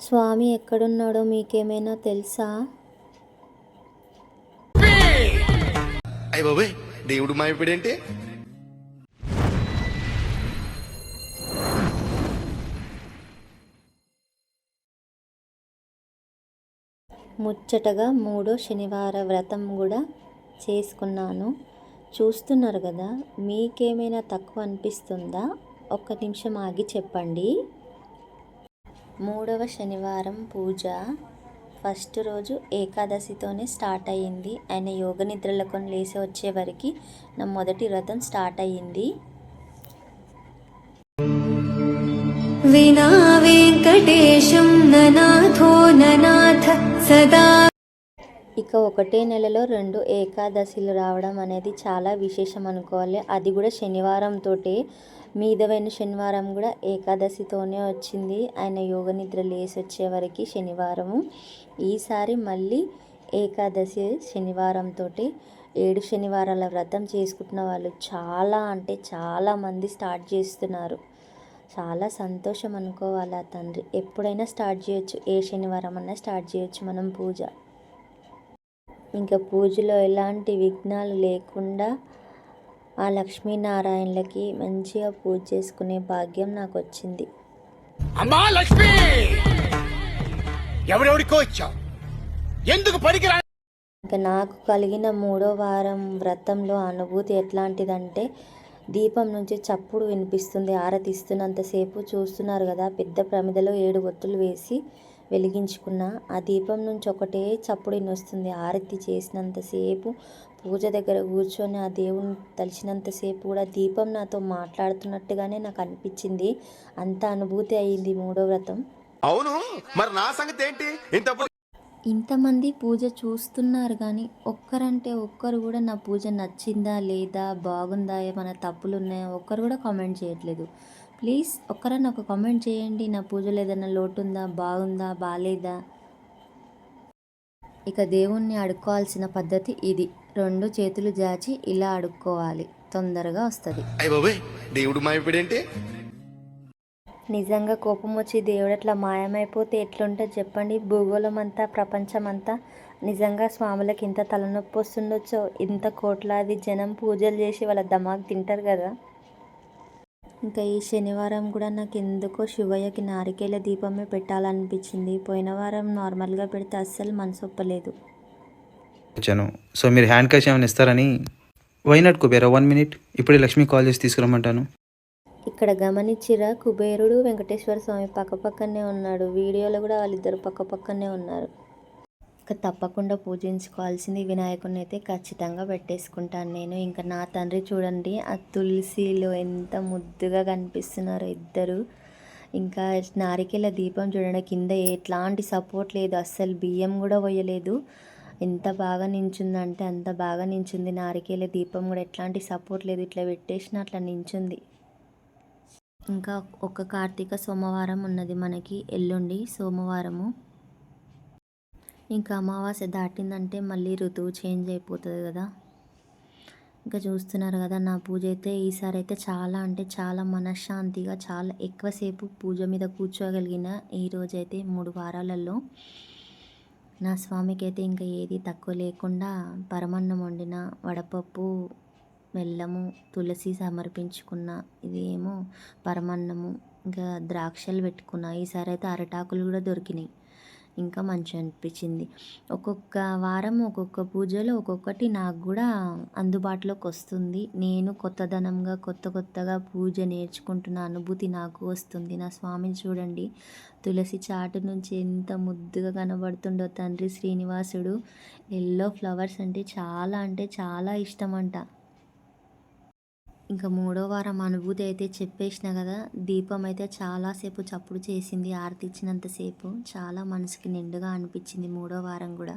స్వామి ఎక్కడున్నాడో మీకేమైనా తెలుసా? దేవుడు మాయపడేంటి ముచ్చటగా మూడో శనివార వ్రతం కూడా చేసుకున్నాను. చూస్తున్నారు కదా మీకేమైనా తక్కువ అనిపిస్తుందా? ఒక్క నిమిషం ఆగి చెప్పండి. మూడవ శనివారం పూజ. ఫస్ట్ రోజు ఏకాదశితోనే స్టార్ట్ అయ్యింది. ఆయన యోగ నిద్రలకు లేచి వచ్చేవరకు నా మొదటి వ్రతం స్టార్ట్ అయ్యింది. వినా వెంకటేశం ననాథో ననాథ సదా ఇక ఒకటే నెలలో రెండు ఏకాదశిలు రావడం అనేది చాలా విశేషం అనుకోవాలి. అది కూడా శనివారంతో మీదవైన శనివారం కూడా ఏకాదశితోనే వచ్చింది. ఆయన యోగ నిద్ర లేసి వచ్చేవరకు శనివారము. ఈసారి మళ్ళీ ఏకాదశి శనివారంతో ఏడు శనివారాల వ్రతం చేసుకుంటున్న వాళ్ళు చాలా అంటే చాలా మంది స్టార్ట్ చేస్తున్నారు. చాలా సంతోషం అనుకోవాలి ఆ తండ్రి. ఎప్పుడైనా స్టార్ట్ చేయొచ్చు. ఏ శనివారం అన్నా స్టార్ట్ చేయొచ్చు మనం పూజ. ఇంకా పూజలో ఎలాంటి విఘ్నాలు లేకుండా ఆ లక్ష్మీనారాయణలకి మంచిగా పూజ చేసుకునే భాగ్యం నాకు వచ్చింది అమ్మా లక్ష్మి! ఎవరెవరికో ఇచ్చావు? ఎందుకు ఇంకా నాకు కలిగిన మూడో వారం వ్రతంలో అనుభూతి ఎట్లాంటిదంటే దీపం నుంచి చప్పుడు వినిపిస్తుంది ఆరతిస్తున్నంతసేపు చూస్తున్నారు కదా పెద్ద ప్రమిదలో ఏడు ఒత్తులు వేసి వెలిగించుకున్న ఆ దీపం నుంచి ఒకటే చప్పుడు వినొస్తుంది. ఆరతి చేసినంతసేపు పూజ దగ్గర కూర్చొని ఆ దేవుని తలిచినంతసేపు కూడా దీపం నాతో మాట్లాడుతున్నట్టుగానే నాకు అనిపించింది. అంత అనుభూతి అయ్యింది మూడో వ్రతం. అవును మరి నా సంగతి ఏంటి? ఇంత ఇంతమంది పూజ చూస్తున్నారు కానీ ఒక్కరంటే ఒక్కరు కూడా నా పూజ నచ్చిందా లేదా బాగుందా ఏమైనా తప్పులు ఉన్నాయా ఒక్కరు కూడా కామెంట్ చేయట్లేదు. ప్లీజ్ ఒక్కరన్నా ఒక కామెంట్ చేయండి. నా పూజలో ఏదైనా లోటు ఉందా బాగుందా? బాగాలేదా ఇక దేవుణ్ణి అడుక్కోవాల్సిన పద్ధతి ఇది. రెండు చేతులు జాచి ఇలా అడుక్కోవాలి. తొందరగా వస్తుంది. దేవుడు మాయపడేంటి నిజంగా కోపం వచ్చి దేవుడు అట్లా మాయమైపోతే ఎట్లుంటుంది చెప్పండి? భూగోళం అంతా ప్రపంచం అంతా నిజంగా స్వాములకి ఇంత తలనొప్పి వస్తుండొచ్చో? ఇంత కోట్లాది జనం పూజలు చేసి వాళ్ళ దమాక్ తింటారు కదా? ఇంకా ఈ శనివారం కూడా నాకు ఎందుకో శివయ్యకి నారికేల దీపమే పెట్టాలనిపించింది. పోయిన వారం నార్మల్గా పెడితే అస్సలు మనసు ఒప్పలేదు వచ్చాను. సో మీరు హ్యాండ్ క్యాష్ ఏమైనా ఇస్తారని? వైనాట్ కుబేరా? వన్ మినిట్ ఇప్పుడే లక్ష్మి కాల్ చేసి తీసుకురమ్మంటాను. ఇక్కడ గమనించిరా? కుబేరుడు వెంకటేశ్వర స్వామి పక్కపక్కనే ఉన్నాడు. వీడియోలో కూడా వాళ్ళిద్దరు పక్కపక్కనే ఉన్నారు. తప్పకుండా పూజించుకోవాల్సింది వినాయకుడిని అయితే ఖచ్చితంగా పెట్టేసుకుంటాను నేను. ఇంకా నా తండ్రి చూడండి ఆ తులసిలో ఎంత ముద్దుగా కనిపిస్తున్నారో ఇద్దరు. ఇంకా నారికేల దీపం చూడండి కింద ఎట్లాంటి సపోర్ట్ లేదు అస్సలు బియ్యం కూడా పోయలేదు. ఎంత బాగా నించుందంటే అంత బాగా నించుంది నారికేల దీపం కూడా. ఎట్లాంటి సపోర్ట్ లేదు ఇట్లా పెట్టేసిన అట్లా నించుంది. ఇంకా ఒక కార్తీక సోమవారం ఉన్నది మనకి ఎల్లుండి సోమవారము. ఇంకా అమావాస్య దాటిందంటే మళ్ళీ ఋతువు చేంజ్ అయిపోతుంది కదా. ఇంకా చూస్తున్నారు కదా నా పూజ అయితే ఈసారి అయితే చాలా అంటే చాలా మనశ్శాంతిగా చాలా ఎక్కువసేపు పూజ మీద కూర్చోగలిగిన ఈరోజైతే మూడు వారాలలో. నా స్వామికి అయితే ఇంకా ఏది తక్కువ లేకుండా పరమన్నం వండిన వడపప్పు బెల్లము తులసి సమర్పించుకున్న ఇదేమో పరమన్నము ఇంకా ద్రాక్షలు పెట్టుకున్న ఈసారి అయితే అరటాకులు కూడా దొరికినాయి. ఇంకా మంచిగా అనిపించింది. ఒక్కొక్క వారం ఒక్కొక్క పూజలో ఒక్కొక్కటి నాకు కూడా అందుబాటులోకి వస్తుంది. నేను కొత్తదనంగా కొత్త కొత్తగా పూజ నేర్చుకుంటున్న అనుభూతి నాకు వస్తుంది. నా స్వామిని చూడండి. తులసి చాటు నుంచి ఎంత ముద్దుగా కనబడుతుండో తండ్రి శ్రీనివాసుడు. ఎల్లో ఫ్లవర్స్ అంటే చాలా అంటే చాలా ఇష్టం అంట ఇంకా మూడో వారం అనుభూతి అయితే చెప్పేసిన కదా దీపం అయితే చాలాసేపు చప్పుడు చేసింది ఆరతి ఇచ్చినంతసేపు చాలా మనసుకి నిండుగా అనిపించింది మూడో వారం కూడా.